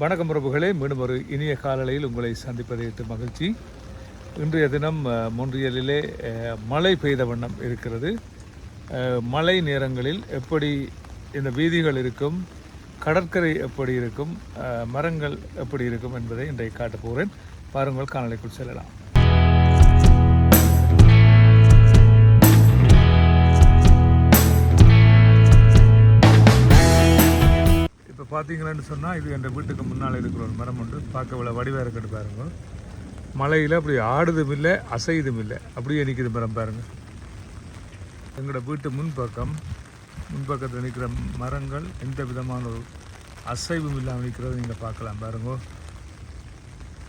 வணக்கம் பிரபுகளே மீண்டும் ஒரு இனிய காலையில் உங்களை சந்திப்பதையிட்டு மகிழ்ச்சி. இன்றைய தினம் மொன்றியலிலே மழை பெய்த வண்ணம் இருக்கிறது. மழை நேரங்களில் எப்படி இந்த வீதிகள் இருக்கும் கடற்கரை எப்படி இருக்கும் மரங்கள் எப்படி இருக்கும் என்பதை இன்றைக்கு காட்டப் போகிறேன். பாருங்கள் காணொலிக்குள் செல்லலாம். பார்த்தீங்களான்னு சொன்னால் இது என் வீட்டுக்கு முன்னால் இருக்கிற ஒரு மரம் உண்டு. பார்க்க இவ்வளோ வடிவாக இருக்கட்டு பாருங்க. மலையில் அப்படி ஆடுதும் இல்லை அசையுதும் இல்லை. அப்படியே நிற்கிது மரம் பாருங்கள் எங்களோட வீட்டு முன்பக்கம் முன்பக்கத்தில் நிற்கிற மரங்கள் எந்த விதமான ஒரு அசைவும் இல்லாமல் நிற்கிறத நீங்கள் பார்க்கலாம் பாருங்க.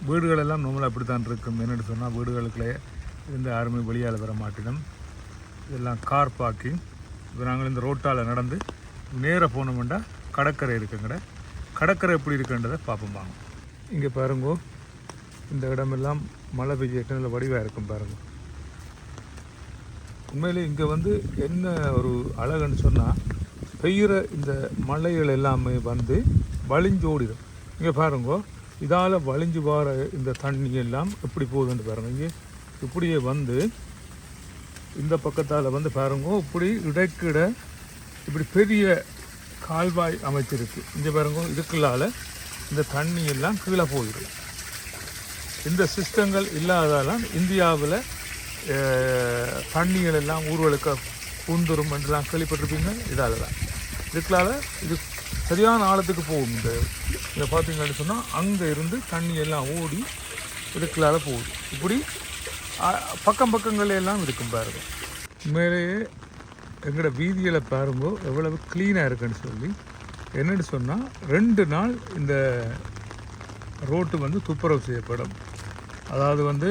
வீடுகளெல்லாம் நம்மளை அப்படி தான் இருக்கும். என்னென்னு சொன்னால் வீடுகளுக்குள்ளே இருந்து யாருமே வெளியால் வர மாட்டினோம். இதெல்லாம் கார் பார்க்கிங் இப்போ நாங்கள் இந்த ரோட்டால் நடந்து நேராக போனோம்னா கடற்கரை இருக்குங்கட. கடற்கரை எப்படி இருக்குன்றதை பார்ப்போம் வாங்க. இங்கே பாருங்கோ இந்த இடமெல்லாம் மழை பெய்ய நல்ல வடிவாக இருக்கும் பாருங்க. உண்மையிலே இங்கே வந்து என்ன ஒரு அழகுன்னு சொன்னால் பெய்கிற இந்த மலைகள் எல்லாமே வந்து வழிஞ்சு ஓடிடும் இங்கே பாருங்கோ இதால் வழிஞ்சு வர இந்த தண்ணி எல்லாம் எப்படி போகுதுன்னு பாருங்க. இங்கே இப்படியே வந்து இந்த பக்கத்தால் வந்து பாருங்க இப்படி இடைக்கிட இப்படி பெரிய கால்வாய் அமைச்சிருக்கு இங்கே பாருங்க இதுக்குள்ளால் இந்த தண்ணி எல்லாம் கீழே போயிடும். இந்த சிஸ்டங்கள் இல்லாதாலாம் இந்தியாவில் தண்ணிகள் எல்லாம் ஊர்வலுக்க கூந்துரும் என்றெல்லாம் கேள்விப்பட்டிருப்பீங்க. இதால் தான் இதுக்குள்ளால இது சரியான ஆழத்துக்கு போகும். இந்த இதை பார்த்தீங்கன்னு சொன்னால் அங்கே இருந்து தண்ணி எல்லாம் ஓடி இதுக்களால் போகுது. இப்படி பக்கம் பக்கங்கள் எல்லாம் இருக்கும் பாருங்கள் உண்மையிலேயே எங்களோட வீதியில் பாருங்க எவ்வளவு க்ளீனாக இருக்குன்னு சொல்லி என்னென்னு சொன்னால் ரெண்டு நாள் இந்த ரோட்டு வந்து துப்புரவு செய்யப்படும். அதாவது வந்து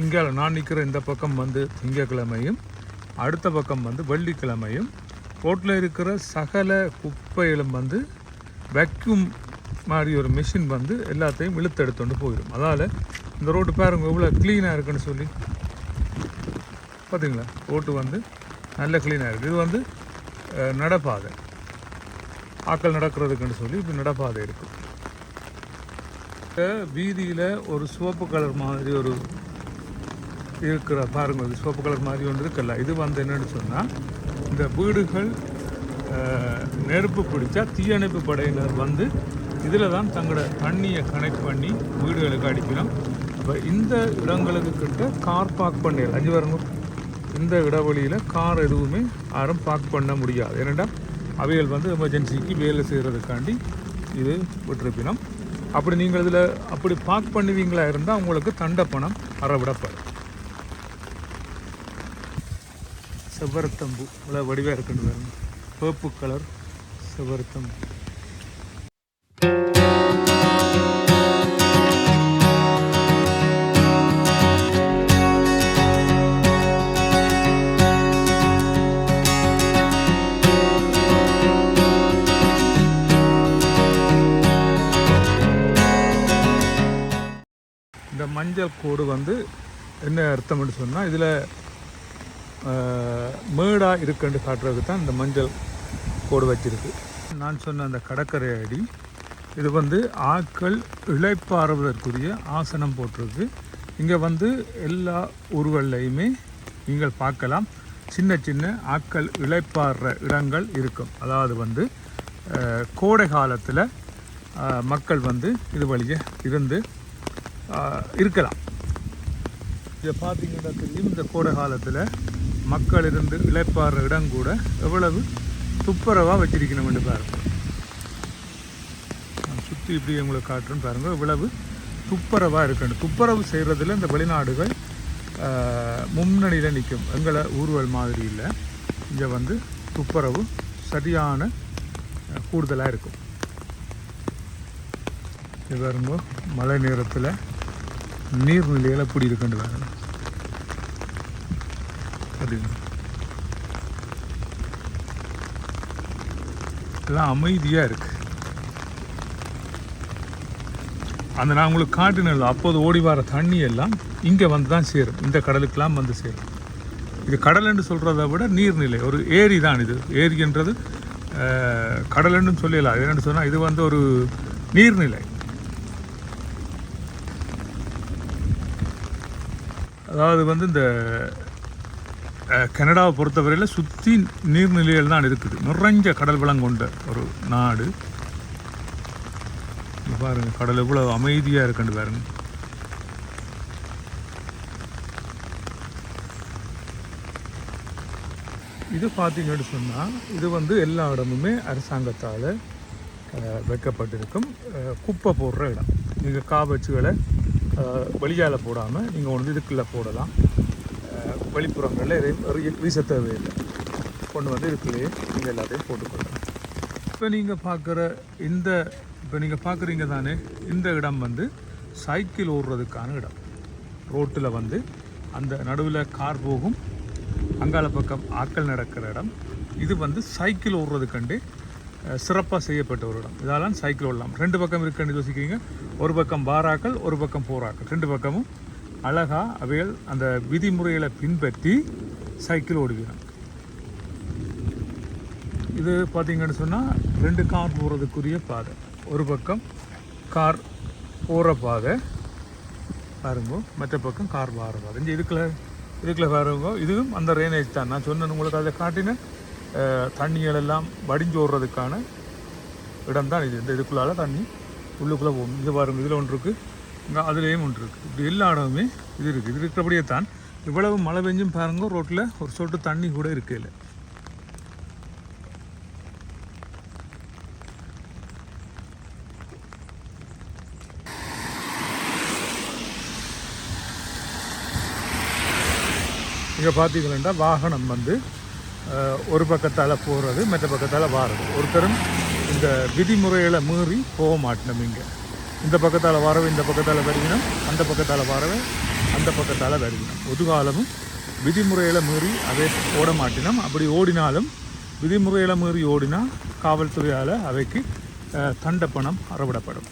இங்கே நான் நிற்கிற இந்த பக்கம் வந்து திங்கக்கிழமையும் அடுத்த பக்கம் வந்து வெள்ளிக்கிழமையும் ரோட்டில் இருக்கிற சகல குப்பைகளும் வந்து வெக்யூம் மாதிரி ஒரு மிஷின் வந்து எல்லாத்தையும் இழுத்து எடுத்துட்டு போயிடும். அதால் இந்த ரோட்டு பாருங்க எவ்வளோ க்ளீனாக இருக்குன்னு சொல்லி. பார்த்தீங்களா ரோட்டு வந்து நல்ல க்ளீனாக இருக்குது இது வந்து நடப்பாதை. ஆக்கள் நடக்கிறதுக்குன்னு சொல்லி இப்போ நடப்பாதை இருக்குது வீதியில் ஒரு சிவப்பு கலர் மாதிரி ஒரு இருக்கிற பாருங்க இது சிவப்பு கலர் மாதிரி ஒன்று இருக்கல இது வந்து என்னென்னு சொன்னால் இந்த வீடுகள் நெருப்பு பிடிச்சா தீயணைப்பு படையினர் வந்து இதில் தான் தங்களோட தண்ணியை கனெக்ட் பண்ணி வீடுகளுக்கு அடிக்கணும். அப்போ இந்த இடங்களுக்கு கிட்ட கார் பார்க் பண்ணிடலாம் அஞ்சு வரணும் இந்த இடைவெளியில் கார் எதுவுமே யாரும் பார்க் பண்ண முடியாது. ஏனென்றால் அவைகள் வந்து எமர்ஜென்சிக்கு வேலை செய்கிறதுக்காண்டி இது விட்டிருப்பினம். அப்படி நீங்கள் இதில் அப்படி பார்க் பண்ணுவீங்களா இருந்தால் உங்களுக்கு தண்ட பணம் அறவிடப்படும். செவ்வரத்தம்பு இவ்வளோ வடிவாக இருக்குன்னு பாருங்க. பேப்பு கலர் செவ்வரத்தம்பு. மஞ்சள் கோடு வந்து என்ன அர்த்தம்னு சொன்னால் இதில் மேடாக இருக்குன்னு காட்டுறதுக்கு தான் இந்த மஞ்சள் கோடு வச்சிருக்கு. நான் சொன்ன அந்த கடற்கரை அடி இது வந்து ஆட்கள் இழைப்பாறுவதற்குரிய ஆசனம் போட்டிருக்கு. இங்கே வந்து எல்லா ஊர்கள்லையுமே நீங்கள் பார்க்கலாம் சின்ன சின்ன ஆட்கள் இழைப்பாடுற இடங்கள் இருக்கும். அதாவது வந்து கோடை காலத்தில் மக்கள் வந்து இது வழியே இருந்து இருக்கலாம். இதை பார்த்தீங்கன்னா தெரியும் இந்த கோடை காலத்தில் மக்கள் இருந்து இழைப்பாடுற இடம் கூட எவ்வளவு துப்புரவாக வச்சிருக்கணும்னு பாருங்க. நான் சுற்றி இப்படி உங்களுக்கு காட்டுறேன்னு பாருங்க இவ்வளவு துப்புரவாக இருக்கணும். துப்புரவு செய்கிறதுல இந்த வெளிநாடுகள் முன்னணியில் நிற்கும் எங்களை ஊர்வல் மாதிரி இல்லை. இங்கே வந்து துப்புரவு சரியான கூடுதலாக இருக்கும். இது வரும்போது மழை நேரத்தில் நீர்நிலையில் அப்படி இருக்குன்னு அது எல்லாம் அமைதியாக இருக்கு. அந்த நான் உங்களுக்கு காட்டினது அப்போது ஓடி வர தண்ணி எல்லாம் இங்கே வந்து தான் சேரும். இந்த கடலுக்கெல்லாம் வந்து சேரும். இது கடல்னு சொல்கிறத விட நீர்நிலை ஒரு ஏரி தான் இது. ஏரின்றது அஹ், கடலுன்னு சொல்லலாம். என்னென்னு சொன்னால் இது வந்து ஒரு நீர்நிலை. அதாவது வந்து இந்த கனடாவை பொறுத்தவரையில் சுற்றி நீர்நிலைகள் தான் இருக்குது. நிறைஞ்ச கடல் வளம் கொண்ட ஒரு நாடு. பாருங்க கடல் எவ்வளோ அமைதியாக இருக்குன்னு பாருங்க. இது பார்த்தீங்கன்னு சொன்னால் இது வந்து எல்லா இடமுமே அரசாங்கத்தால் வைக்கப்பட்டிருக்கும். குப்பை போடுற இடம். நீங்கள் காவச்சுகளை வெளியால் போடாமல் நீங்கள் வந்து இதுக்குள்ளே போடலாம். வெளிப்புறங்களில் எதையும் வீச தேவையில்லை. கொண்டு வந்து இதுக்குள்ளேயே நீங்கள் எல்லாத்தையும் போட்டுக்கொள்ளலாம். இப்போ நீங்கள் பார்க்குற இந்த இப்போ நீங்கள் பார்க்குறீங்க தானே இந்த இடம் வந்து சைக்கிள் ஓடுறதுக்கான இடம். ரோட்டில் வந்து அந்த நடுவில் கார் போகும். அங்கால பக்கம் ஆட்கள் நடக்கிற இடம். இது வந்து சைக்கிள் ஓடுறதுக்கண்டு சிறப்பாக செய்யப்பட்ட ஒரு இடம். இதெல்லாம் சைக்கிள் ஓடலாம் ரெண்டு பக்கம் இருக்குன்னு யோசிக்கிறீங்க. ஒரு பக்கம் பாராக்கள் ஒரு பக்கம் போராக்கள். ரெண்டு பக்கமும் அழகாக அவைகள் அந்த விதிமுறைகளை பின்பற்றி சைக்கிள் ஓடுகிறான் இது பார்த்தீங்கன்னு சொன்னால் ரெண்டு கார் போகிறதுக்குரிய பாதை. ஒரு பக்கம் கார் போகிற பாதை. பாருங்க மற்ற பக்கம் கார் வார பாதை. இங்கே இதுக்குள்ள இதுக்குள்ள பாருங்க இதுவும் அந்த ரேனேஜ் தான். நான் சொன்னேன் உங்களுக்கு அதை காட்டினேன். தண்ணிகள் எல்லாம் வடிஞ்சு ஓடுறதுக்கான இடம் தான் இது. இந்த இதுக்குள்ளால தண்ணி உள்ளுக்குள்ளே போகும். இது பாருங்கள் இதில் ஒன்று இருக்குது இங்கே அதுலேயும் ஒன்று இருக்குது இப்படி எல்லா இடமுமே இது இருக்குது இது இருக்கிறபடியே தான். இவ்வளவு மழை பெஞ்சும் பாருங்க ரோட்டில் ஒரு சொட்டு தண்ணி கூட இருக்கையில் இங்கே பார்த்தீங்கன்னா வாகனம் வந்து ஒரு பக்கத்தால் போகிறது மற்ற பக்கத்தால் வாரது. ஒருத்தரும் இந்த விதிமுறைகளை மீறி போக மாட்டினோம் இங்கே. இந்த பக்கத்தால் வரவே இந்த பக்கத்தால் வருவினம் அந்த பக்கத்தால் வரவே அந்த பக்கத்தால் வருவினம் ஒதுகாலமும் விதிமுறையில் விதிமுறைகளை மீறி அதை ஓட மாட்டினோம். அப்படி ஓடினாலும் விதிமுறைகளை மீறி ஓடினா காவல்துறையால் அவைக்கு தண்டப்பணம் தண்ட பணம் அறவிடப்படும்.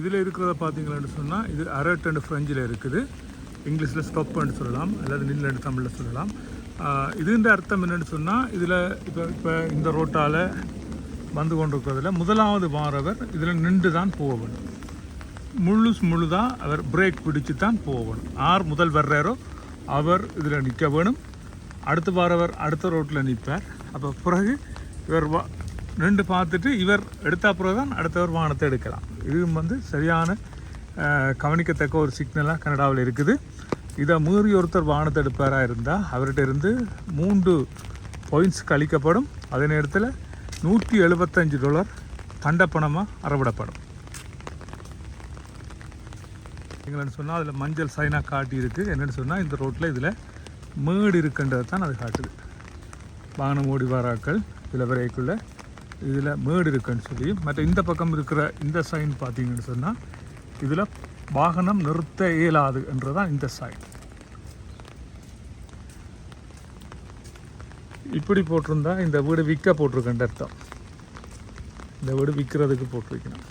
இதில் இருக்கிறத பார்த்தீங்களான்னு சொன்னால் இது அரட் அண்ட் ஃப்ரெஞ்சில் இருக்குது. இங்கிலீஷில் ஸ்டாப்னு சொல்லலாம் அல்லது நில்லுன்னு தமிழில் சொல்லலாம். இதுன்ற அர்த்தம் என்னென்னு சொன்னால் இதில் இப்போ இப்போ இந்த ரோட்டால் வந்து கொண்டிருக்கிறதுல முதலாவது வாரவர் இதில் நின்று தான் போக வேணும் முழு முழுதாக அவர் பிரேக் பிடிச்சு தான் போகணும். ஆர் யார் முதல் வர்றாரோ அவர் இதில் நிற்க வேணும். அடுத்து வாரவர் அடுத்த ரோட்டில் நிற்பார் அப்போ பிறகு இவர் வா நின்று பார்த்துட்டு இவர் எடுத்த பிறகு தான் அடுத்தவர் வாகனத்தை எடுக்கலாம். இது வந்து சரியான கவனிக்கத்தக்க ஒரு சிக்னலாக கனடாவில் இருக்குது. இதை மீறி ஒருத்தர் வாகனத்தை எடுப்பாராக இருந்தால் அவர்கிட்ட இருந்து மூன்று பாயிண்ட்ஸ் கழிக்கப்படும். அதே நேரத்தில் நூற்றி எழுபத்தஞ்சு டாலர் தண்டப்பணமாக அறவிடப்படும். எங்கன்னு சொன்னால் அதில் மஞ்சள் சைனாக காட்டியிருக்கு என்னென்னு சொன்னால் இந்த ரோட்டில் இதில் மேடு இருக்குன்றது தான் அது காட்டுது. வாகனம் ஓடி வாராக்கள் இதில் விரைக்குள்ள இதில் மேடு இருக்குன்னு சொல்லி மற்ற இந்த பக்கம் இருக்கிற இந்த சைன் பார்த்தீங்கன்னு சொன்னால் இதில் வாகனம் நிறுத்த இயலாது என்றதான் இந்த சைன் இப்படி போட்டிருந்தா இந்த வீடு விற்க போட்டிருக்கேன் அர்த்தம். இந்த வீடு விற்கிறதுக்கு போட்டிருக்கணும்.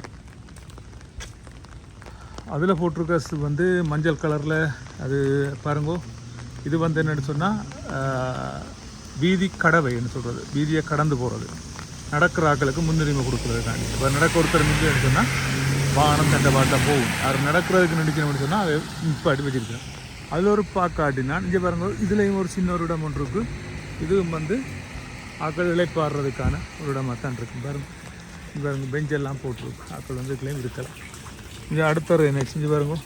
அதில் போட்டிருக்க வந்து மஞ்சள் கலரில் அது பாருங்கோ இது வந்து என்னென்னு சொன்னால் வீதி கடவைன்னு சொல்கிறது வீதியை கடந்து போகிறது நடக்கிற ஆட்களுக்கு முன்னுரிமை கொடுக்குறதுக்காண்டி. இப்போ நடக்க ஒருத்தர் நின்று சொன்னால் வாகனம் தண்டை போகும். அவர் நடக்கிறதுக்கு நினைக்கணும்னு சொன்னால் அதை நிப்பாட்டி வச்சிருக்கேன் அதில் ஒரு பாக்காட்டினா இங்கே பாருங்க இதுலேயும் ஒரு சின்ன ஒரு இடம் ஒன்று இருக்குது இதுவும் வந்து ஆக்கள் இழைப்பாடுறதுக்கான ஒரு இடமாக தான் இருக்கும் பாருங்க இங்கே பாருங்க பெஞ்செல்லாம் போட்டிருக்கு. ஆக்கள் வந்து இதுலேயும் இருக்கலாம். இங்கே அடுத்த ரேனேஜ் செஞ்சு பாருங்க.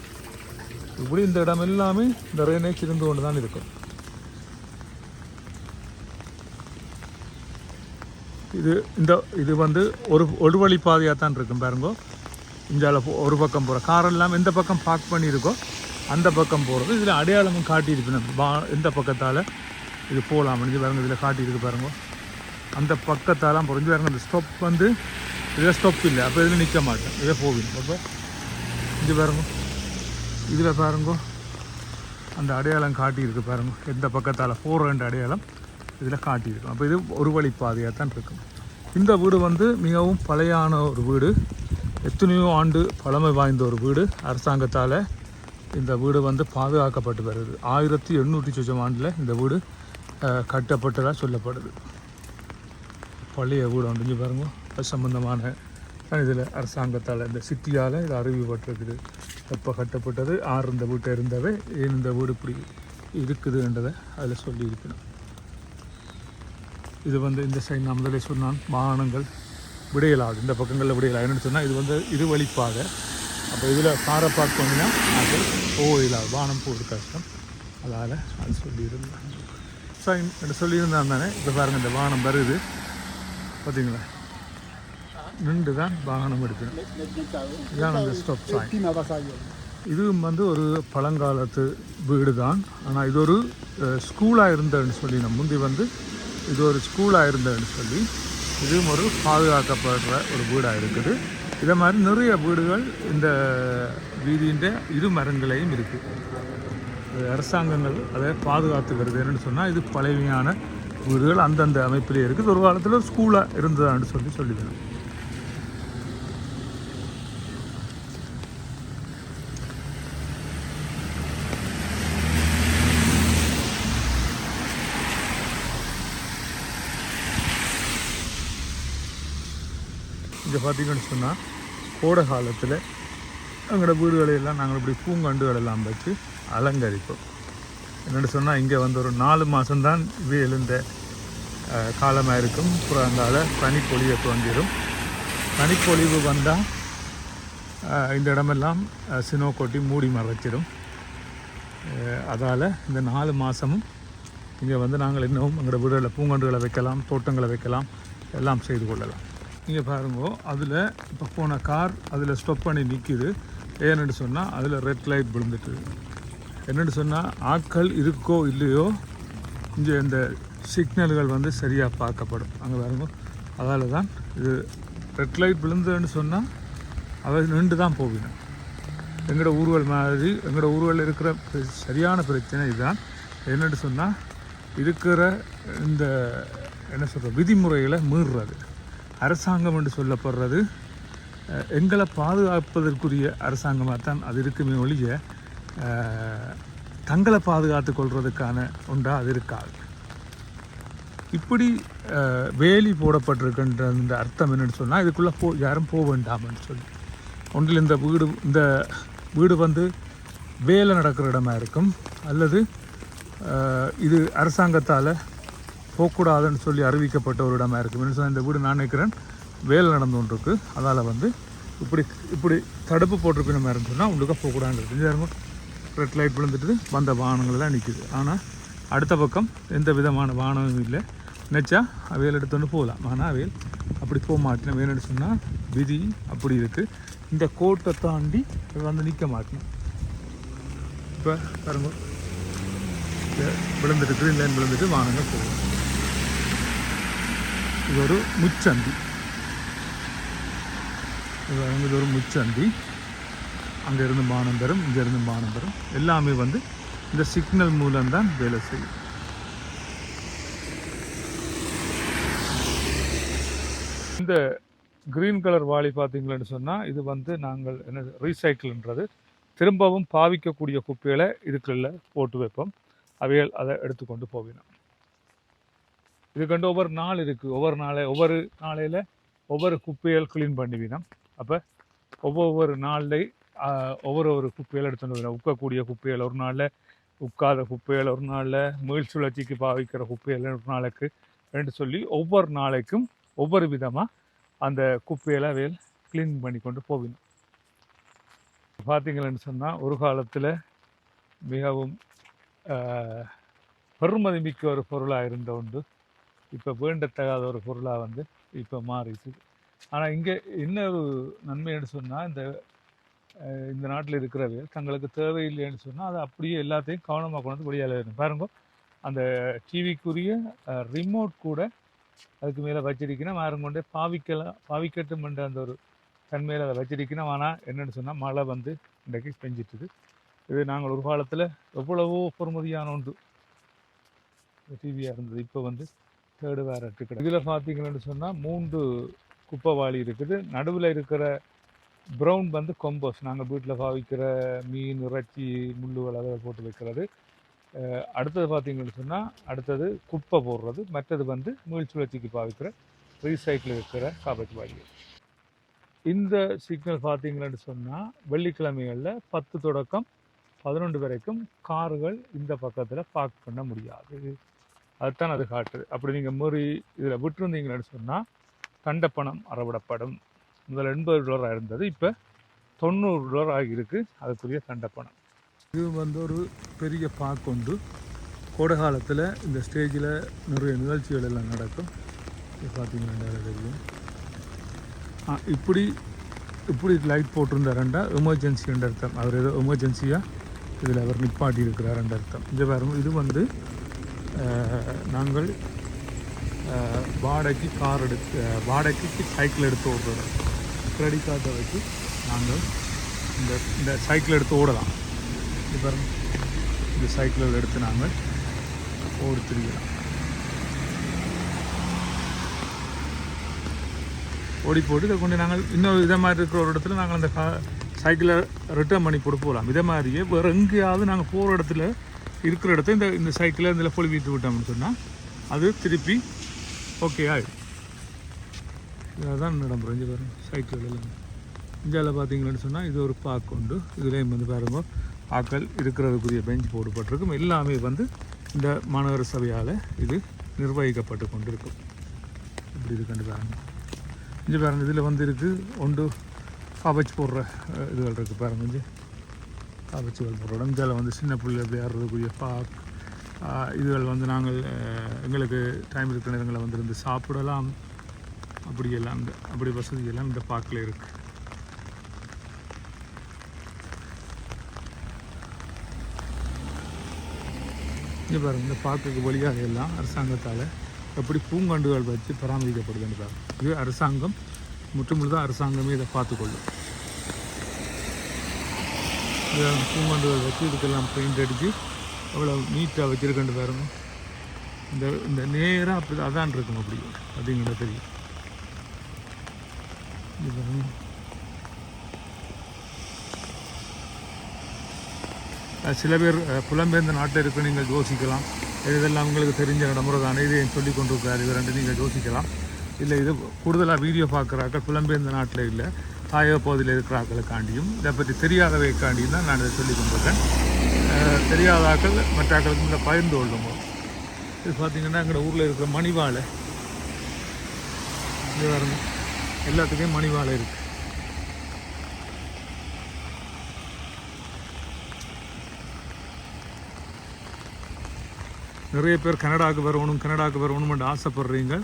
இப்படி இந்த இடம் எல்லாமே இந்த ரேனேஜ் இருந்து கொண்டு தான் இருக்கும். இது இந்த இது வந்து ஒரு ஒரு வழி பாதையாக தான் இருக்கும். பாருங்க. இந்தியாவில் ஒரு பக்கம் போகிற கார் எல்லாம் எந்த பக்கம் பார்க் பண்ணியிருக்கோ அந்த பக்கம் போகிறது இதில் அடையாளமும் காட்டியிருக்கணும் பா எந்த பக்கத்தால் இது போகலாம் முடிஞ்சு பாருங்க இதில் காட்டியிருக்கு பாருங்க. அந்த பக்கத்தாலாம் புரிஞ்சு பாருங்க இந்த ஸ்டாப் வந்து இதில் ஸ்டொப் இல்லை. அப்போ இதில் நிற்க மாட்டேன். இதை போகணும் அப்போ இது பாருங்க. இதில் பாருங்க. அந்த அடையாளம் காட்டியிருக்கு பாருங்க. எந்த பக்கத்தால் போகிறன்ற அடையாளம் இதில் காட்டியிருக்கும் அப்போ இது ஒரு வழி பாதையாக தான் இருக்கும். இந்த வீடு வந்து மிகவும் பழையான ஒரு வீடு. எத்தனையோ ஆண்டு பழமை வாய்ந்த ஒரு வீடு. அரசாங்கத்தால் இந்த வீடு வந்து பாதுகாக்கப்பட்டு வருது. ஆயிரத்தி எண்ணூற்றி சொச்சம் ஆண்டில் இந்த வீடு கட்டப்பட்டதாக சொல்லப்படுது. பழைய வீடு ஒன்று பாருங்க. அது சம்பந்தமான இதில் அரசாங்கத்தால் இந்த சிட்டியால் இது அறிவிப்பட்டிருக்குது எப்போ கட்டப்பட்டது ஆறு இந்த வீட்டை இருந்தவை ஏன் இந்த வீடு இப்படி இருக்குதுன்றதை அதில் சொல்லியிருக்கணும். இது வந்து இந்த சைடு நான் முதலே சொன்னான் வாகனங்கள் விடையலாது இந்த பக்கங்களில் விடையலாது என்னன்னு சொன்னால் இது வந்து இது வழிப்பாக அப்போ இதில் காரை பார்க் பண்ணினா அது போயிடாது வாகனம் போகுது கஷ்டம். அதால் அது சொல்லியிருந்தேன். சார் என்ன சொல்லியிருந்தான் தானே? இப்போ பாருங்கள் இந்த வாகனம் வருது. பார்த்தீங்களா நின்று தான் வாகனம் எடுக்கணும் இதான் அந்த ஸ்டாப் சைன் இதுவும் வந்து ஒரு பழங்காலத்து வீடு தான் ஆனால் இது ஒரு ஸ்கூலாக இருந்ததுன்னு சொல்லி நான் முந்தி வந்து இது ஒரு ஸ்கூலாக இருந்ததுன்னு சொல்லி இதுவும் ஒரு பாதுகாக்கப்படுற ஒரு வீடாக இருக்குது. இதை மாதிரி நிறைய வீடுகள் இந்த வீதியின் இரு மரங்களையும் இருக்குது அரசாங்கங்கள் அதை பாதுகாத்துக்கிறது. என்னென்னு சொன்னால் இது பழமையான வீடுகள் அந்தந்த அமைப்பிலே இருக்குது. ஒரு காலத்தில் ஸ்கூலாக இருந்ததான்னு சொல்லி சொல்லிக்கணும் பார்த்தீங்கன்னு சொன்னால் கோடை காலத்தில் எங்களோட வீடுகளையெல்லாம் நாங்கள் இப்படி பூங்கண்டுகள் எல்லாம் வச்சு அலங்கரிப்போம். என்னென்னு சொன்னால் இங்கே வந்து ஒரு நாலு மாதம்தான் வெயில் எழுந்த காலமாக இருக்கும். புறங்கால பனிப்பொழிவை துவங்கிடும் பனிப்பொழிவு வந்தால் இந்த இடமெல்லாம் சினோ கொட்டி மூடி மறைச்சிடும் அதால் இந்த நாலு மாதமும் இங்கே வந்து நாங்கள் இன்னும் எங்களோட வீடுகளில் பூங்கண்டுகளை வைக்கலாம் தோட்டங்களை வைக்கலாம் எல்லாம் செய்து கொள்ளலாம். இங்கே பாருங்க அதில் இப்போ போன கார் அதில் ஸ்டாப் பண்ணி நிற்கிது ஏன்னு சொன்னால் அதில் ரெட் லைட் விழுந்துட்டு. என்னென்னு சொன்னால் ஆட்கள் இருக்கோ இல்லையோ இங்கே இந்த சிக்னல்கள் வந்து சரியாக பார்க்கப்படும். அங்கே பாருங்க அதால் தான் இது ரெட் லைட் விழுந்ததுன்னு சொன்னால் அதை நின்று தான் போகணும் எங்களோட ஊர்வல் மாதிரி எங்களோட ஊர்வலில் இருக்கிற சரியான பிரச்சனை இதுதான். என்னென்னு சொன்னால் இருக்கிற இந்த என்ன சொல்கிற விதிமுறைகளை மீறுறது. அரசாங்கம் என்று சொல்லப்படுறது. எங்களை பாதுகாப்பதற்குரிய அரசாங்கமாக தான் அது இருக்குமே ஒழிய தங்களை பாதுகாத்து கொள்வதற்கான ஒன்றா அது இருக்காது இப்படி வேலி போடப்பட்டிருக்கின்ற இந்த அர்த்தம் என்னென்னு சொன்னால் இதுக்குள்ளே போ யாரும் போக வேண்டாம்னு சொல்லி. ஒன்றில் இந்த வீடு இந்த வீடு வந்து வேலை நடக்கிற இடமா இருக்கும். அல்லது இது அரசாங்கத்தால் போகக்கூடாதுன்னு சொல்லி அறிவிக்கப்பட்ட ஒரு இடமா இருக்குது என்ன இந்த வீடு நான் நினைக்கிறேன் வேலை நடந்து கொண்டு இருக்கு அதால் வந்து இப்படி இப்படி தடுப்பு போட்டிருக்கிற மாதிரி சொன்னால் உங்களுக்கு போகக்கூடாதுன்றது இருக்கும் ரெட் லைட் விழுந்துட்டு வந்த வாகனங்கள்லாம் நிற்குது ஆனால் அடுத்த பக்கம் எந்த விதமான வாகனமும் இல்லை. நினச்சா அவையில் எடுத்துன்னு போகலாம். ஆனால் அவையில் அப்படி போக மாட்டேன் வேணும்னு சொன்னால் விதி அப்படி இருக்குது இந்த கோட்டை தாண்டி வந்து நிற்க மாட்டேன். இப்போ பாருங்க. விழுந்துட்டு க்ரீன் லைன் விழுந்துட்டு வாகனங்கள் போகும். இது ஒரு முச்சந்தி இது வந்து இது ஒரு முச்சந்தி அங்கேருந்து மானம் இங்கேருந்து மானம் எல்லாமே வந்து இந்த சிக்னல் மூலம்தான் வேலை செய்யும் இந்த க்ரீன் கலர் வாளி பார்த்தீங்களன்னு சொன்னால் இது வந்து நாங்கள் என்ன ரீசைக்கிள்ன்றது திரும்பவும் பாவிக்கக்கூடிய குப்பைகளை இதுக்குள்ள போட்டு வைப்போம் அவைகள் அதை எடுத்துக்கொண்டு போவினோம் இதுக்கண்டு ஒவ்வொரு நாள் இருக்குது ஒவ்வொரு நாளை ஒவ்வொரு நாளையில் ஒவ்வொரு குப்பைகள் க்ளீன் பண்ணுவினோம் அப்போ ஒவ்வொரு நாளில் ஒவ்வொரு ஒரு குப்பைகள் எடுத்து வருவோம் உக்கக்கூடிய குப்பைகள் ஒரு நாளில் உட்காத குப்பைகள் ஒரு நாளில் மீள் சுழற்சிக்கு பாவிக்கிற குப்பைகள் ஒரு நாளைக்கு. ரெண்டு சொல்லி ஒவ்வொரு நாளைக்கும் ஒவ்வொரு விதமாக அந்த குப்பையெல்லாம் வேல் க்ளீன் பண்ணி கொண்டு போவினோம். பார்த்தீங்களேன்னு சொன்னால் ஒரு காலத்தில் மிகவும் பெருமதி மிக்க ஒரு பொருளாக இருந்த ஒன்று இப்போ வேண்டத்தகாத ஒரு பொருளாக வந்து இப்போ மாறிச்சு ஆனால் இங்கே இன்னொரு நன்மைன்னு சொன்னால் இந்த இந்த நாட்டில் இருக்கிறவர்கள் தங்களுக்கு தேவையில்லைன்னு சொன்னால் அதை அப்படியே எல்லாத்தையும் கவனமாக கொண்டு வந்து வெளியால வேணும் பாருங்க அந்த டிவிக்குரிய ரிமோட் கூட அதுக்கு மேலே வச்சிருக்கணும். யாரும் கொண்டே பாவிக்கலாம் பாவிக்கட்டும் என்ற அந்த ஒரு தன்மையில் அதை வச்சிருக்கணும். ஆனால் என்னென்னு சொன்னால் மழை வந்து இன்றைக்கு பெஞ்சிட்டுது இது நாங்கள் ஒரு காலத்தில் எவ்வளவோ பொறுமதியான ஒன்று. டிவியாக இருந்தது. இப்போ வந்து தேர்டு வேரட்டு கிடையாது இதில் பார்த்தீங்கன்னு சொன்னால் மூன்று குப்பைவாளி இருக்குது. நடுவில் இருக்கிற ப்ரௌன் வந்து கொம்போஸ். நாங்கள் வீட்டில் பாவிக்கிற மீன் இறைச்சி முள்ளுகள் அதை போட்டு வைக்கிறது. அடுத்தது பார்த்தீங்கன்னு சொன்னால் அடுத்தது குப்பை போடுறது. மற்றது வந்து மீள் சுழற்சிக்கு பாவிக்கிற ரீசைக்கிள் இருக்கிற காபட் வாளிகள் இந்த சிக்னல் பார்த்தீங்கன்னு சொன்னால் வெள்ளிக்கிழமைகளில் பத்து தொடக்கம் பதினொன்று வரைக்கும் கார்கள் இந்த பக்கத்தில் பார்க் பண்ண முடியாது. அதுதான் அது காட்டுது. அப்படி நீங்கள் மீறி இதில் விட்டுருந்தீங்கன்னு சொன்னால் கண்டப்பணம் அறவிடப்படும். முதல் எண்பது டாலராக இருந்தது இப்போ தொண்ணூறு டாலர் ஆகியிருக்கு அதுக்குரிய தண்டப்பணம் இது வந்து ஒரு பெரிய பார்க் உண்டு கோடை காலத்தில் இந்த ஸ்டேஜில் நிறைய நிகழ்ச்சிகள் எல்லாம் நடக்கும். இது பார்த்தீங்கன்னா தெரியும். இப்படி இப்படி லைட் போட்டிருந்தாருண்டா எமர்ஜென்சி என்ற அர்த்தம். அவர் ஏதோ எமர்ஜென்சியாக இதில் அவர் நிப்பாட்டி இருக்கிறார் என்ற அர்த்தம். இது பாருங்கள் இது வந்து நாங்கள் வாடகைக்கு கார் எடுத்து வாடகைக்கு சைக்கிள் எடுத்து ஓடுறோம். கிரெடிட் கார்டை வச்சு நாங்கள் இந்த இந்த சைக்கிள் எடுத்து ஓடலாம். இப்போ இந்த சைக்கிள் எடுத்து நாங்கள் ஓடு திரியலாம் ஓடி போட்டு இதை கொண்டு நாங்கள் இன்னொரு இதை மாதிரி இருக்கிற ஒரு இடத்துல நாங்கள் அந்த கா சைக்கிளை ரிட்டர்ன் பண்ணி போட்டு போகலாம். மாதிரியே வேறு எங்கேயாவது நாங்கள் போகிற இடத்துல இருக்கிற இடத்த இந்த இந்த சைக்கிளை இதில் பொழி வீட்டு விட்டோம்னு சொன்னால் அது திருப்பி ஓகே ஆகிடும் இதான் நடைமுறை இங்கே பாருங்கள் சைக்கிள் எல்லாம். இந்தியாவில் பார்த்தீங்கன்னு சொன்னால் இது ஒரு பார்க் உண்டு. இதுலேயும் வந்து பாருங்கள் ஆக்கள் இருக்கிறதுக்குரிய பெஞ்ச் போடப்பட்டிருக்கும். எல்லாமே வந்து இந்த மாநகர சபையால் இது நிர்வகிக்கப்பட்டு கொண்டிருக்கும். இப்படி இருக்குன்னு பாருங்கள் இங்கே பாருங்கள் இதில் வந்து இருக்குது ஒன்று அவச்சு போடுற இதுகள் இருக்குது பாருங்க. இங்கே காபச்சுகள் இதில் வந்து சின்ன பிள்ளை விளையாடுறதுக்குரிய பார்க் இதுகள் வந்து நாங்கள் எங்களுக்கு டைம் இருக்கிற நேரங்களை வந்து இருந்து சாப்பிடலாம். அப்படியெல்லாம் இந்த அப்படி வசதி எல்லாம் இந்த பார்க்கில் இருக்குது இங்கே பாருங்கள் இந்த பார்க்குக்கு வழியாக எல்லாம் அரசாங்கத்தால் எப்படி பூங்கண்டுகள் வச்சு பராமரிக்கப்படுதுன்னு இது அரசாங்கம் முற்றுமுழுதாக அரசாங்கமே இதை பார்த்துக்கொள்ளும். இது வச்சு இதுக்கெல்லாம் பெயிண்ட் அடித்து அவ்வளோ நீட்டாக வச்சுருக்கேன்னு பாருங்க. இந்த இந்த நேராக அப்படி அதான் இருக்கும் அப்படி. அப்படிங்கிறத தெரியும். சில பேர் புலம்பெயர்ந்த நாட்டில் இருக்க நீங்கள் யோசிக்கலாம். இதெல்லாம் உங்களுக்கு தெரிஞ்ச நடைமுறை தானே. இதை சொல்லி கொண்டிருக்கிறார் இது ரெண்டு நீங்கள் யோசிக்கலாம். இல்லை இது கூடுதலாக வீடியோ பார்க்குறாக்கள் புலம்பெயர்ந்த நாட்டில் இல்லை. தாயக இருக்கிறாக்களுக்காண்டியும் இதை பற்றி தெரியாதவைக்காண்டியும் தான் நான் இதை சொல்லி கொண்டிருக்கேன். தெரியாதாக்கள் தெரியாத ஆக்கள் இதை பகிர்ந்து கொள்ளும் இது பார்த்திங்கன்னா எங்களோட ஊரில் இருக்கிற மணிவாழை இது வரணும் எல்லாத்துக்கும் மணிவாழை இருக்குது நிறைய பேர் கனடாவுக்கு வரணும் கனடாவுக்கு வரணும்னு ஆசைப்படுறீங்க.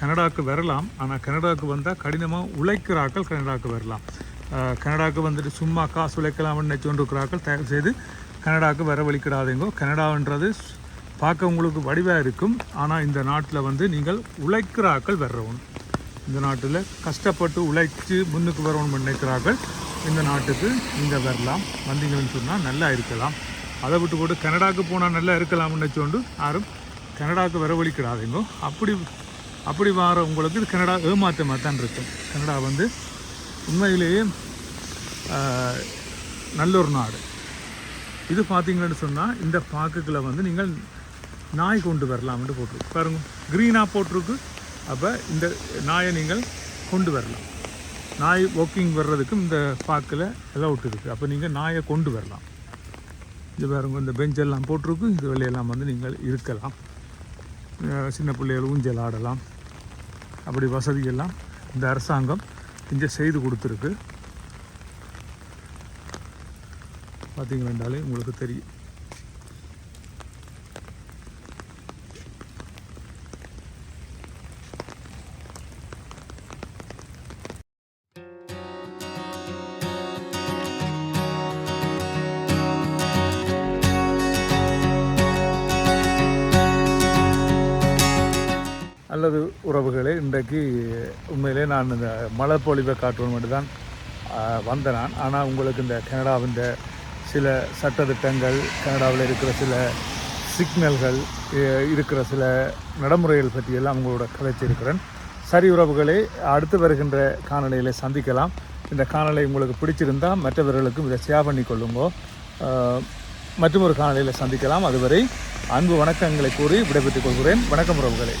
கனடாவுக்கு வரலாம். ஆனால் கனடாவுக்கு வந்தால் கடினமாக உழைக்கிறாக்கள் கனடாவுக்கு வரலாம். கனடாவுக்கு வந்துட்டு சும்மா காசு உழைக்கலாம்னு நினச்சி கொண்டிருக்கிறார்கள் தயவு செய்து கனடாவுக்கு வரவழிக்கிடாதீங்கோ கனடான்றது பார்க்க உங்களுக்கு வடிவாக இருக்கும். ஆனால் இந்த நாட்டில் வந்து நீங்கள் உழைக்கிறாக்கள் வரணும் இந்த நாட்டில் கஷ்டப்பட்டு உழைச்சி முன்னுக்கு வரணும்னு நினைக்கிறார்கள். இந்த நாட்டுக்கு நீங்கள் வரலாம். வந்தீங்கன்னு சொன்னால் நல்லா இருக்கலாம். அதை விட்டு போட்டு கனடாவுக்கு போனால் நல்லா இருக்கலாம்னு நினச்சோண்டு யாரும் கனடாவுக்கு வரவழிக்கிடாதீங்க அப்படி அப்படி வர உங்களுக்கு இது கனடா ஏமாற்றமாக தான் இருக்கும் கனடா வந்து உண்மையிலேயே நல்லொரு நல்ல ஒரு நாடு. இது பார்த்தீங்கன்னு சொன்னால் இந்த பார்க்குகளை வந்து நீங்கள் நாய் கொண்டு வரலாம்னு போட்டிருக்கு. பாருங்க க்ரீனாக போட்டிருக்கு. அப்போ இந்த நாயை நீங்கள் கொண்டு வரலாம். நாய் வாக்கிங் வர்றதுக்கும் இந்த பார்க்கில் அலவுட் இருக்குது அப்போ நீங்கள் நாயை கொண்டு வரலாம். இது பாருங்க இந்த பெஞ்செல்லாம் போட்டிருக்கு. இது வெளியெல்லாம் வந்து நீங்கள் இருக்கலாம் சின்ன பிள்ளைகள் ஊஞ்சல் ஆடலாம். அப்படி வசதியெல்லாம் இந்த அரசாங்கம் இங்கே செய்து கொடுத்துருக்கு. பார்த்தீங்கன்னாலே உங்களுக்கு தெரியும். உண்மையிலே நான் இந்த மழை பொழிவை காட்டுவது மட்டும்தான் வந்த நான் ஆனால் உங்களுக்கு இந்த கனடாவின் சில சட்டத்திட்டங்கள் கனடாவில் இருக்கிற சில சிக்னல்கள் இருக்கிற சில நடைமுறைகள் பற்றியெல்லாம் உங்களோட கதைச்சிருக்கிறேன். சரி உறவுகளை அடுத்து வருகின்ற காணொளியில சந்திக்கலாம். இந்த காணொலி உங்களுக்கு பிடிச்சிருந்தால் மற்றவர்களுக்கும் இதை ஷேர் பண்ணி கொள்ளுங்க. மற்றும் ஒரு காணொளியில் சந்திக்கலாம். அதுவரை அன்பு வணக்கங்களை கூறி விடைபெற்றுக் கொள்கிறேன். வணக்கம் உறவுகளை.